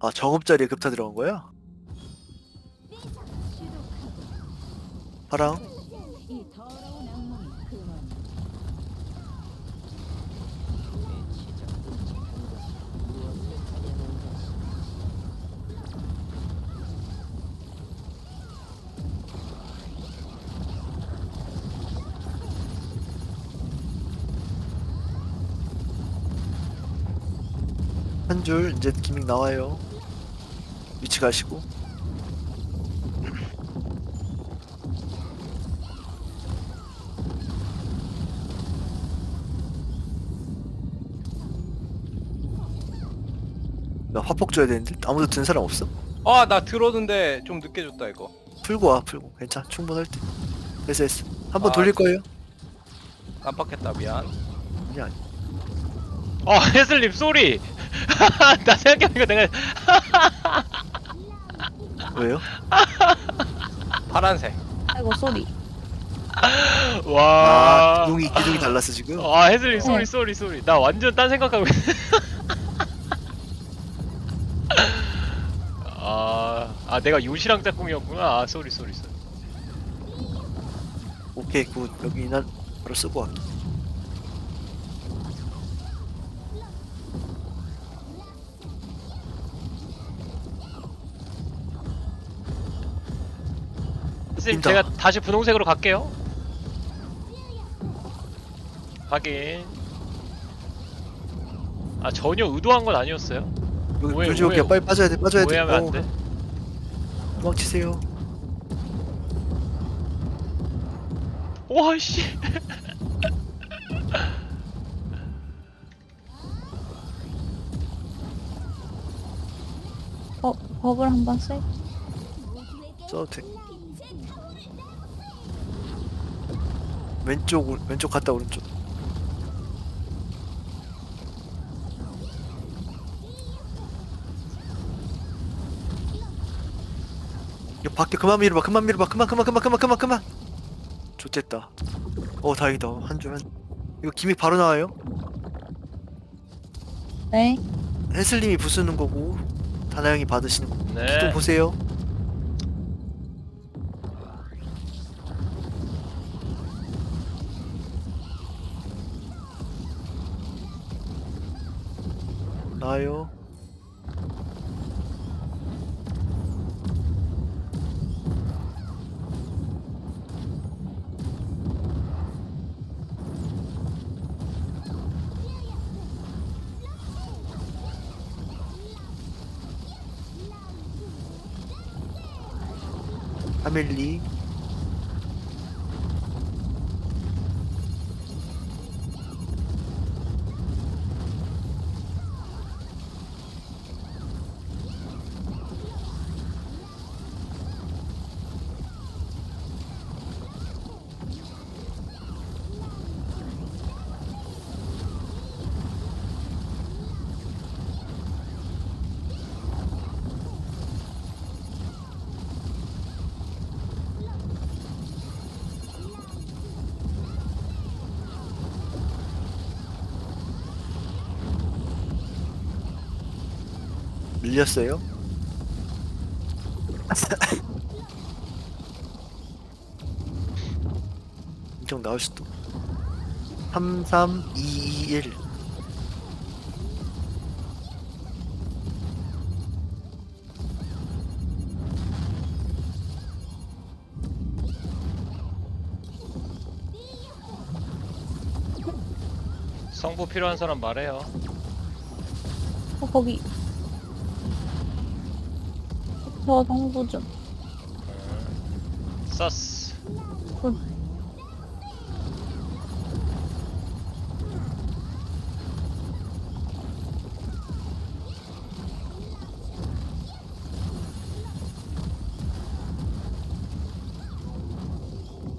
아 정업자리에 급타 들어간 거야? 파랑 이 더러운 악몽이 그만 한 줄 이제 기믹 나와요. 위치 가시고. 나 화폭 줘야 되는데 아무도 든 사람 없어? 아 나 들었는데 좀 늦게 줬다 이거. 풀고 와 풀고. 괜찮아. 충분할 때. 됐어 됐어. 한번 아, 돌릴 거예요? 깜빡했다 미안. 아니 아니. 어 해슬님 쏘리! 나 생각해보니까 내가 왜요? 파란색. 아이고 쏘리. 아와 기둥이 기둥이 달랐어 지금? 아 해슬님 쏘리 네. 쏘리 쏘리. 나 완전 딴 생각하고 있 아, 아 내가 요시랑 짝꿍이었구나. 아 쏘리 쏘리 쏘리. 오케이 굿. 여기 난 바로 쓰고 갈 선생님. 제가 다시 분홍색으로 갈게요. 확인. 아 전혀 의도한 건 아니었어요? 여기 오해, 요지 여기. 빨리 빠져야 돼 빠져야 돼. 오해하면 어, 안돼. 도망치세요. 와씨. 어 버블 한번 쎄. 써도 돼 왼쪽 오- 왼쪽 갔다 오른쪽. 이거 밖에 그만 밀어봐 그만 밀어봐 그만 그만 그만 그만 그만 그만. 좋됐다. 어 다행이다. 한줄 한 이거 기믹 바로 나와요? 네. 헨슬님이 부수는 거고 다나영이 받으시는 거. 네. 좀 보세요 나요? 하멜리 밀렸어요? 인정 나올 수도. 3 3 2 2 1 성부 필요한 사람 말해요. 어 거기 저 정부 좀. 서스 굿.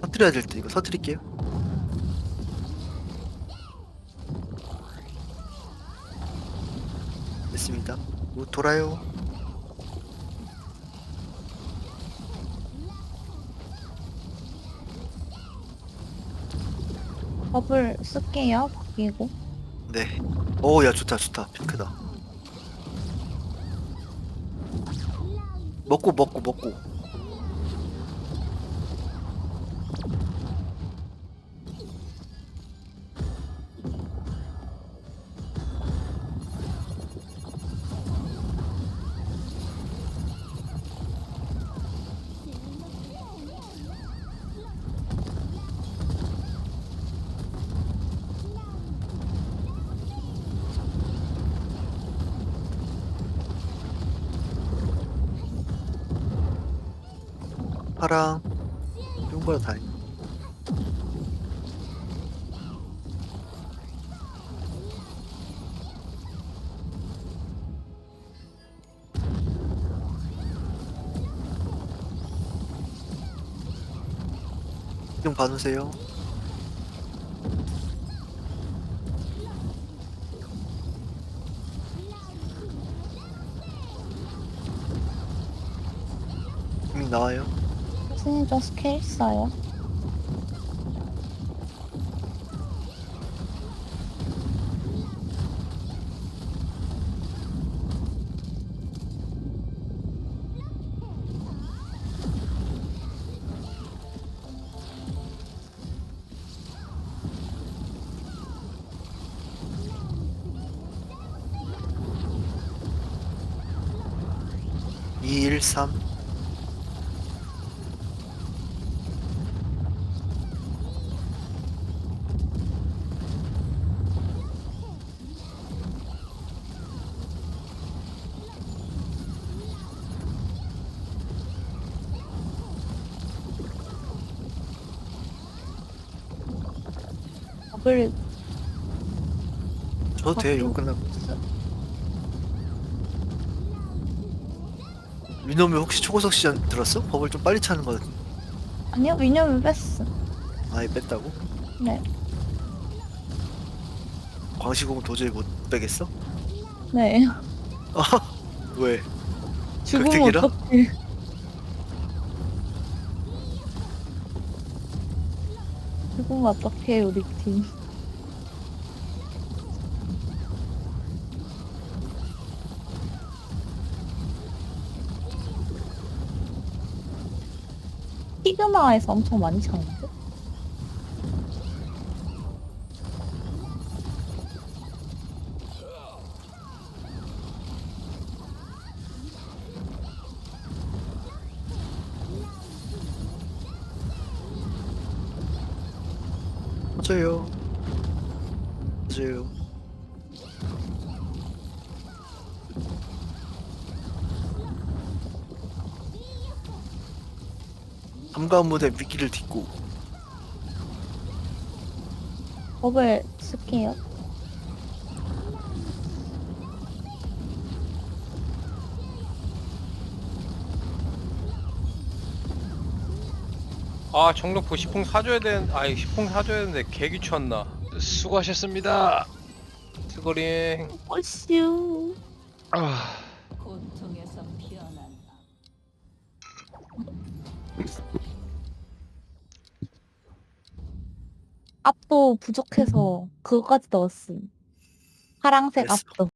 터트려야 될 때 이거 터트릴게요. 됐습니다. 오, 돌아요 버블 쓸게요. 바뀌고. 네. 오, 야, 좋다, 좋다. 핑크다. 먹고, 먹고, 먹고. 파랑. 뿅보다 다행. 좀 봐주세요. 이미 나와요 좀 스케일 써요. 이일삼 법을 저도 돼요 이거 끝나고 위놈이 혹시 초고속 시전 들었어? 법을 좀 빨리 차는 거 같은데 아니요 위념을 뺐어. 아예 뺐다고? 네. 광시공은 도저히 못 빼겠어? 네. 왜? 죽으면 극딜이라? 어떡해. 죽으면 어떡해 우리 팀. 시그마에서 엄청 많이 차는데? 맞아요 맞아요 함가운 무대 위기를 딛고 법을 쓸게요. 아 정력포 시풍 사줘야 되는 아이 시풍 사줘야 되는데 개 귀찮나 수고하셨습니다. 스거링 어슈. 아, 고통에서 피어난다. 앞도 부족해서 그거까지 넣었음. 파랑색. 앞도.